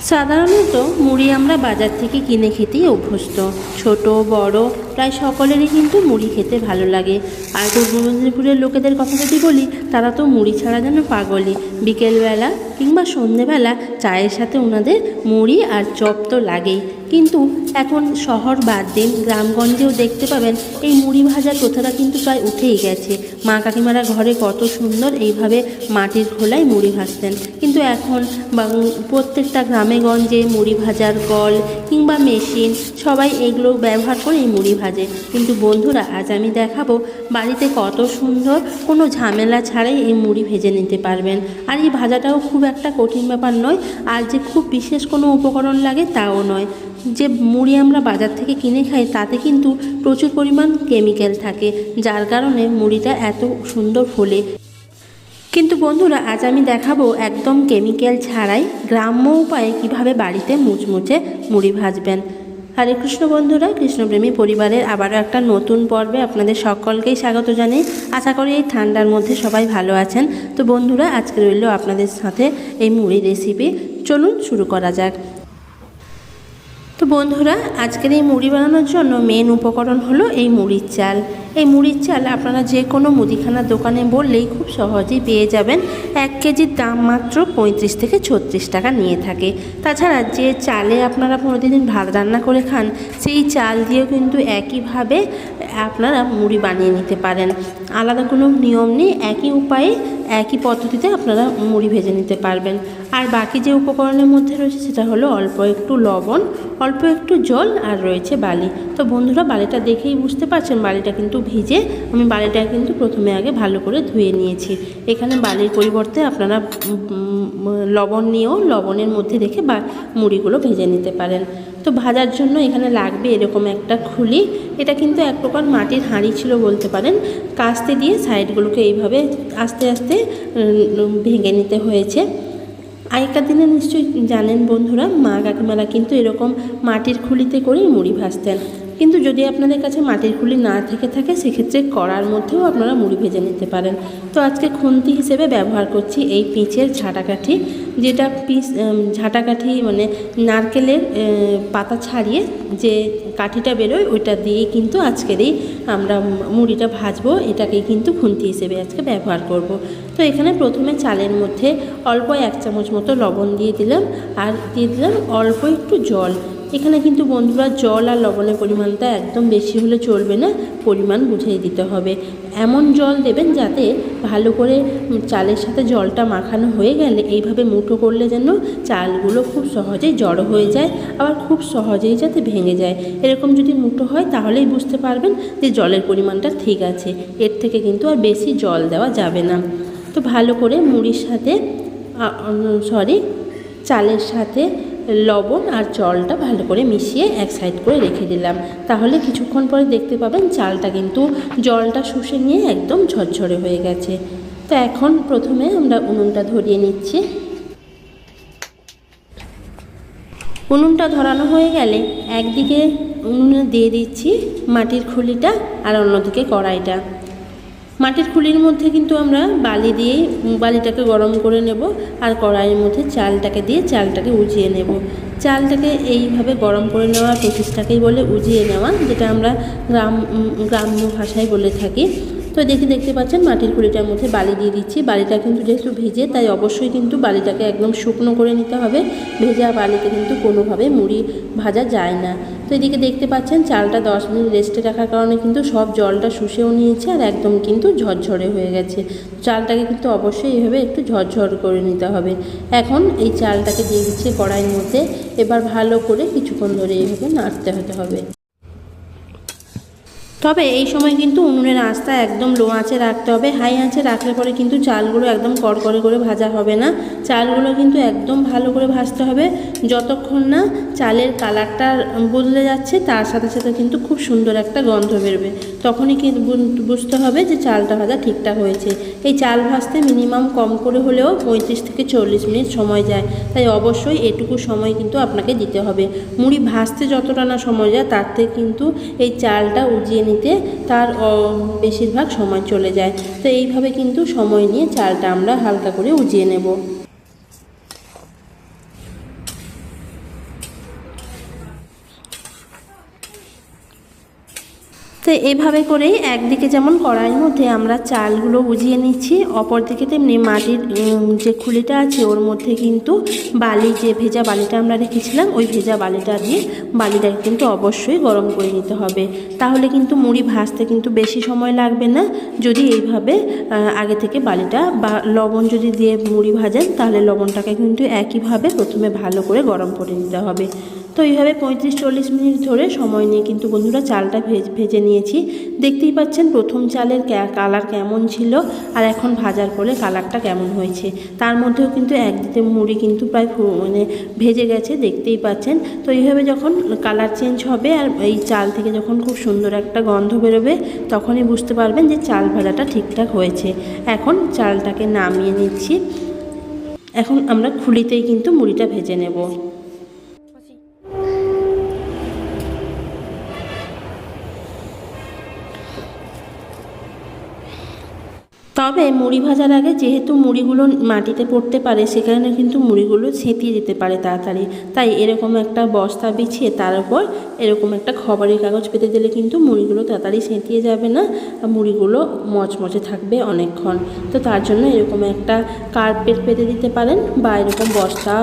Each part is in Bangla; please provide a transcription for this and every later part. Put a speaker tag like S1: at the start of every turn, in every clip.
S1: সাধারণত মুড়ি আমরা বাজার থেকে কিনে খেতেই অভ্যস্ত। ছোট, বড়, প্রায় সকলেরই কিন্তু মুড়ি খেতে ভালো লাগে। আর পূর্ব মেদিনীপুরের লোকেদের কথা যদি বলি, তারা তো মুড়ি ছাড়া যেন পাগলই। বিকেলবেলা কিংবা সন্ধেবেলা চায়ের সাথে ওনাদের মুড়ি আর চপ তো লাগেই। কিন্তু এখন শহর বাদ দিন, গ্রামগঞ্জেও দেখতে পাবেন এই মুড়ি ভাজার প্রথাটা কিন্তু প্রায় উঠেই গেছে। মা কাকিমারা ঘরে কত সুন্দর এইভাবে মাটির খোলায় মুড়ি ভাজতেন। কিন্তু এখন প্রত্যেকটা গ্রামে গঞ্জে মুড়ি ভাজার কল কিংবা মেশিন, সবাই এগুলো ব্যবহার করে এই মুড়ি ভাজে। কিন্তু বন্ধুরা, আজ আমি দেখাবো বাড়িতে কত সুন্দর কোনো ঝামেলা ছাড়াই এই মুড়ি ভেজে নিতে পারবেন। আর এই ভাজাটাও খুব একটা কঠিন ব্যাপার নয়, আর যে খুব বিশেষ কোনো উপকরণ লাগে তাও নয়। যে মুড়ি আমরা বাজার থেকে কিনে খাই, তাতে কিন্তু প্রচুর পরিমাণ কেমিক্যাল থাকে, যার কারণে মুড়িটা এত সুন্দর ফোলে। কিন্তু বন্ধুরা, আজ আমি দেখাবো একদম কেমিক্যাল ছাড়াই গ্রাম্য উপায়ে কীভাবে বাড়িতে মুচমুচে মুড়ি ভাজবেন। হরে কৃষ্ণ বন্ধুরা, কৃষ্ণপ্রেমী পরিবারের আবারও একটা নতুন পর্বে আপনাদের সকলকেই স্বাগত জানাই। আশা করি এই ঠান্ডার মধ্যে সবাই ভালো আছেন। তো বন্ধুরা, আজকে রইল আপনাদের সাথে এই মুড়ি রেসিপি চলুন শুরু করা যাক। তো বন্ধুরা, আজকের এই মুড়ি বানানোর জন্য মেন উপকরণ হলো এই মুড়ির চাল। এই মুড়ির চাল আপনারা যে কোনো মুদিখানার দোকানে বললেই খুব সহজেই পেয়ে যাবেন। এক কেজির দাম মাত্র পঁয়ত্রিশ থেকে ছত্রিশ টাকা নিয়ে থাকে। তাছাড়া যে চালে আপনারা প্রতিদিন ভাত রান্না করে খান, সেই চাল দিয়েও কিন্তু একইভাবে আপনারা মুড়ি বানিয়ে নিতে পারেন। আলাদা কোনো নিয়ম নেই, একই উপায়ে, একই পদ্ধতিতে আপনারা মুড়ি ভেজে নিতে পারবেন। আর বাকি যে উপকরণের মধ্যে রয়েছে সেটা হলো অল্প একটু লবণ, অল্প একটু জল আর রয়েছে বালি। তো বন্ধুরা, বালিটা দেখেই বুঝতে পারছেন বালিটা কিন্তু ভিজে। আমি বালিটা কিন্তু প্রথমে আগে ভালো করে ধুয়ে নিয়েছি। এখানে বালির পরিবর্তে আপনারা লবণ নিয়েও লবণের মধ্যে রেখে বা মুড়িগুলো ভেজে নিতে পারেন। তো ভাজার জন্য এখানে লাগবে এরকম একটা খুলি। এটা কিন্তু এক প্রকার মাটির হাঁড়ি ছিল বলতে পারেন। কাস্তে দিয়ে সাইডগুলোকে এইভাবে আস্তে আস্তে ভেঙে নিতে হয়েছে। আগেকার দিনে নিশ্চয়ই জানেন বন্ধুরা মা কাকিমারা কিন্তু এরকম মাটির খুলিতে করেই মুড়ি ভাজতেন। কিন্তু যদি আপনাদের কাছে মাটির খুলি না থেকে থাকে, সেক্ষেত্রে কড়ার মধ্যেও আপনারা মুড়ি ভেজে নিতে পারেন। তো আজকে খুন্তি হিসেবে ব্যবহার করছি এই পিচের ঝাঁটাকাঠি, যেটা পিস ঝাঁটাকাঠি মানে নারকেলের পাতা ছাড়িয়ে যে কাঠিটা বেরোয়, ওইটা দিয়েই কিন্তু আজকের এই আমরা মুড়িটা ভাজবো। এটাকেই কিন্তু খুন্তি হিসেবে আজকে ব্যবহার করব। তো এখানে প্রথমে চালের মধ্যে অল্প এক চামচ মতো লবণ দিয়ে দিলাম, আর দিয়ে দিলাম অল্প একটু জল। এখানে কিন্তু বন্ধুরা জল আর লবণের পরিমাণটা একদম বেশি হলে চলবে না, পরিমাণ বুঝিয়ে দিতে হবে। এমন জল দেবেন যাতে ভালো করে চালের সাথে জলটা মাখানো হয়ে গেলে এইভাবে মুঠো করলে যেন চালগুলো খুব সহজেই জড়ো হয়ে যায়, আবার খুব সহজেই যাতে ভেঙে যায়। এরকম যদি মুঠো হয় তাহলেই বুঝতে পারবেন যে জলের পরিমাণটা ঠিক আছে, এর থেকে কিন্তু আর বেশি জল দেওয়া যাবে না। তো ভালো করে মুড়ির সাথে সরি চালের সাথে লবণ আর জলটা ভালো করে মিশিয়ে এক সাইড করে রেখে দিলাম। তাহলে কিছুক্ষণ পরে দেখতে পাবেন চালটা কিন্তু জলটা শুষে নিয়ে একদম ঝরঝরে হয়ে গেছে। তো এখন প্রথমে আমরা উনুনটা ধরিয়ে নিচ্ছি। উনুনটা ধরানো হয়ে গেলে একদিকে উনুনে দিয়ে দিচ্ছি মাটির খুলিটা আর অন্যদিকে কড়াইটা। মাটির খুলির মধ্যে কিন্তু আমরা বালি দিয়ে বালিটাকে গরম করে নেব আর কড়াইয়ের মধ্যে চালটাকে দিয়ে চালটাকে উজিয়ে নেব। চালটাকে এইভাবে গরম করে নেওয়া প্রচেষ্টাকেই বলে উজিয়ে নেওয়া, যেটা আমরা গ্রাম গ্রাম্য ভাষায় বলে থাকি। তো দেখে দেখতে পাচ্ছেন, মাটির খুলিটার মধ্যে বালি দিয়ে দিচ্ছি। বালিটা কিন্তু যেহেতু ভিজে, তাই অবশ্যই কিন্তু বালিটাকে একদম শুকনো করে নিতে হবে। ভেজা বালিতে কিন্তু কোনোভাবে মুড়ি ভাজা যায় না। তো এদিকে দেখতে পাচ্ছেন, চালটা দশ মিনিট রেস্টে রাখার কারণে কিন্তু সব জলটা শুষেও নিয়েছে আর একদম কিন্তু ঝরঝরে হয়ে গেছে। চালটাকে কিন্তু অবশ্যই এভাবে একটু ঝরঝর করে নিতে হবে। এখন এই চালটাকে দিয়ে দিচ্ছি কড়াইয়ের মধ্যে। এবার ভালো করে কিছুক্ষণ ধরে এইভাবে নাড়তে হতে হবে। তবে এই সময় কিন্তু উনুনের আঁচটা একদম লো আঁচে রাখতে হবে, হাই আঁচে রাখলে পরে কিন্তু চালগুলো একদম কড়কড়ে করে ভাজা হবে না। চালগুলো কিন্তু একদম ভালো করে ভাজতে হবে, যতক্ষণ না চালের কালারটা বদলে যাচ্ছে, তার সাথে সাথে কিন্তু খুব সুন্দর একটা গন্ধ বেরোবে। তখনই কিন্তু বুঝতে হবে যে চালটা ভাজা ঠিকঠাক হয়েছে। এই চাল ভাজতে মিনিমাম কম করে হলেও পঁয়ত্রিশ থেকে চল্লিশ মিনিট সময় যায়। তাই অবশ্যই এটুকু সময় কিন্তু আপনাকে দিতে হবে। মুড়ি ভাজতে যতটা না সময় যায়, তার থেকে কিন্তু এই চালটা উজিয়ে নিতে তার বেশিরভাগ সময় চলে যায়। তো এইভাবে কিন্তু সময় নিয়ে চালটা আমরা হালকা করে উজিয়ে নেব। তো এইভাবে করেই একদিকে যেমন কড়াইয়ের মধ্যে আমরা চালগুলো বুঝিয়ে নিচ্ছি, অপরদিকে তেমনি মাটির যে খুলিটা আছে ওর মধ্যে কিন্তু বালি, যে ভেজা বালিটা আমরা রেখেছিলাম, ওই ভেজা বালিটা দিয়ে বালিটা কিন্তু অবশ্যই গরম করে নিতে হবে। তাহলে কিন্তু মুড়ি ভাজতে কিন্তু বেশি সময় লাগবে না। যদি এইভাবে আগে থেকে বালিটা বা লবণ যদি দিয়ে মুড়ি ভাজেন, তাহলে লবণটাকে কিন্তু একইভাবে প্রথমে ভালো করে গরম করে নিতে হবে। তো এইভাবে পঁয়ত্রিশ, চল্লিশ মিনিট ধরে সময় নিয়ে কিন্তু বন্ধুরা চালটা ভেজে নিয়েছি। দেখতেই পাচ্ছেন প্রথম চালের কালার কেমন ছিল আর এখন ভাজার পরে কালারটা কেমন হয়েছে। তার মধ্যেও কিন্তু একদিকে মুড়ি কিন্তু প্রায় মানে ভেজে গেছে, দেখতেই পাচ্ছেন। তো এইভাবে যখন কালার চেঞ্জ হবে আর এই চাল থেকে যখন খুব সুন্দর একটা গন্ধ বেরোবে, তখনই বুঝতে পারবেন যে চাল ভাজাটা ঠিকঠাক হয়েছে। এখন চালটাকে নামিয়ে নিচ্ছি। এখন আমরা খুলিতেই কিন্তু মুড়িটা ভেজে নেব। তবে মুড়ি ভাজার আগে যেহেতু মুড়িগুলো মাটিতে পড়তে পারে, সেখানে কিন্তু মুড়িগুলো ছেঁতিয়ে যেতে পারে তাড়াতাড়ি। তাই এরকম একটা বস্তা বিছিয়ে তার উপর এরকম একটা খবরের কাগজ পেতে দিলে কিন্তু মুড়িগুলো তাড়াতাড়ি সেঁতিয়ে যাবে না মুড়িগুলো মচমচে থাকবে অনেকক্ষণ। তো তার জন্য এরকম একটা কার্পেট পেতে দিতে পারেন বা এরকম বস্তা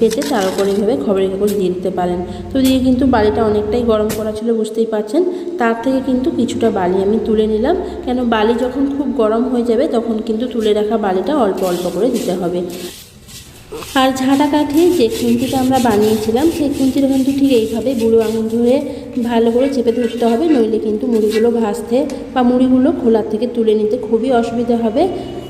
S1: পেতে তার উপর এইভাবে খবরের কাগজ দিয়ে দিতে পারেন। তো দিয়ে কিন্তু বালিটা অনেকটাই গরম করা ছিল, বুঝতেই পারছেন। তার থেকে কিন্তু কিছুটা বালি আমি তুলে নিলাম। কেন বালি যখন খুব গরম হয়ে যাবে, তখন কিন্তু তুলে রাখা বালিটা অল্প অল্প করে দিতে হবে। আর ঝাঁটা কাঠি যে খুন্তিটা আমরা বানিয়েছিলাম, সেই খুন্তিটা কিন্তু ঠিক এইভাবে বুড়ো আঙুল ধরে ভালো করে চেপে ধরতে হবে, নইলে কিন্তু মুড়িগুলো ভাসতে বা মুড়িগুলো খোলার থেকে তুলে নিতে খুবই অসুবিধা হবে।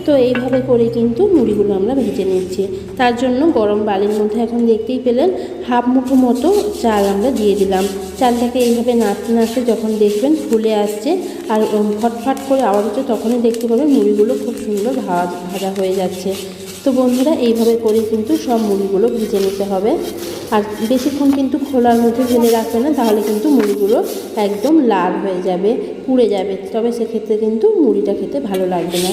S1: তো এইভাবে করে কিন্তু মুড়িগুলো আমরা ভেজে নিচ্ছি। তার জন্য গরম বালির মধ্যে এখন দেখতেই পেলেন হাফ মুঠো মতো চাল আমরা দিয়ে দিলাম। চালটাকে এইভাবে নাড়তে নাড়তে যখন দেখবেন ফুলে আসছে আর ফটফট করে আওয়াজ হচ্ছে তখনই দেখতে পাবেন মুড়িগুলো খুব সুন্দর ভাজা ভাজা হয়ে যাচ্ছে। তো বন্ধুরা এইভাবে করে কিন্তু সব মুড়িগুলো ভেজে নিতে হবে। আর বেশিক্ষণ কিন্তু খোলার মধ্যে ফেলে রাখবে না, তাহলে কিন্তু মুড়িগুলো একদম লাল হয়ে যাবে, পুড়ে যাবে। তবে সেক্ষেত্রে কিন্তু মুড়িটা খেতে ভালো লাগবে না।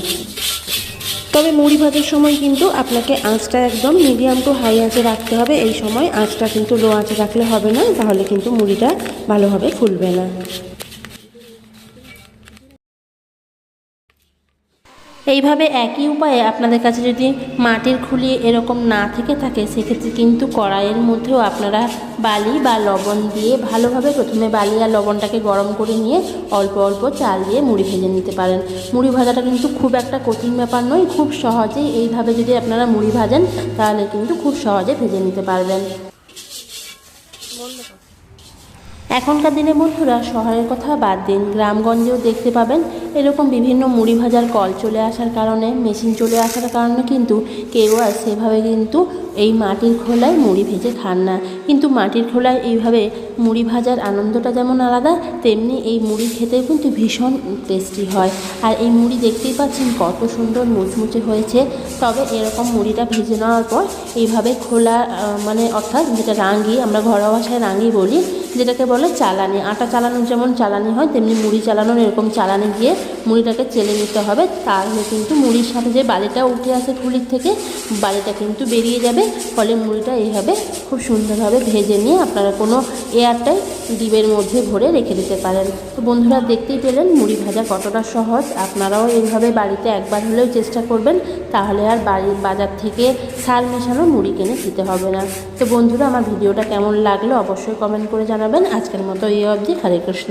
S1: তবে মুড়ি ভাজার সময় কিন্তু আপনাকে আঁচটা একদম মিডিয়াম টু হাই আঁচে রাখতে হবে। এই সময় আঁচটা কিন্তু লো আঁচে রাখলে হবে না, তাহলে কিন্তু মুড়িটা ভালোভাবে ফুলবে না। এইভাবে একই উপায়ে আপনাদের কাছে যদি মাটির খুলি এরকম না থেকে থাকে, সেক্ষেত্রে কিন্তু কড়াইয়ের মধ্যেও আপনারা বালি বা লবণ দিয়ে ভালোভাবে প্রথমে বালি আর লবণটাকে গরম করে নিয়ে অল্প অল্প চাল দিয়ে মুড়ি ভেজে নিতে পারেন। মুড়ি ভাজাটা কিন্তু খুব একটা কঠিন ব্যাপার নয়, খুব সহজেই এইভাবে যদি আপনারা মুড়ি ভাজেন, তাহলে কিন্তু খুব সহজে ভেজে নিতে পারবেন। এখনকার দিনে বন্ধুরা, শহরের কথা বাদ দিন। গ্রামগঞ্জেও দেখতে পাবেন এরকম বিভিন্ন মুড়ি ভাজার কল চলে আসার কারণে, মেশিন চলে আসার কারণে কিন্তু কেউ আর সেভাবে কিন্তু এই মাটির খোলায় মুড়ি ভেজে খান না। কিন্তু মাটির খোলায় এইভাবে মুড়ি ভাজার আনন্দটা যেমন আলাদা, তেমনি এই মুড়ি খেতেও কিন্তু ভীষণ টেস্টি হয়। আর এই মুড়ি দেখতেই পাচ্ছেন কত সুন্দর মুচমুচে হয়েছে। তবে এরকম মুড়িটা ভেজে নেওয়ার পর এইভাবে খোলা মানে অর্থাৎ যেটা রাঙ্গি আমরা ঘরোয়া ভাষায় রাঙ্গি বলি, যেটাকে বলে চালানি। আটা চালানোর যেমন চালানি হয়, তেমনি মুড়ি চালানোর এরকম চালানি গিয়ে মুড়িটাকে চেলে নিতে হবে। তাহলে কিন্তু মুড়ির সাথে যে বালিটা উঠে আসে খুলির থেকে, বালিটা কিন্তু বেরিয়ে যাবে। ফলে মুড়িটা এইভাবে খুব সুন্দরভাবে ভেজে নিয়ে আপনারা কোনো এয়ারটাই ডিবের মধ্যে ভরে রেখে দিতে পারেন। তো বন্ধুরা, দেখতেই পেলেন মুড়ি ভাজা কতটা সহজ। আপনারাও এইভাবে বাড়িতে একবার হলেও চেষ্টা করবেন, তাহলে আর বাড়ির বাজার থেকে সার মেশানো মুড়ি কিনে খেতে হবে না। তো বন্ধুরা, আমার ভিডিওটা কেমন লাগল অবশ্যই কমেন্ট করে জানাবেন। আজকের মতো এই অবধি। হরে কৃষ্ণ।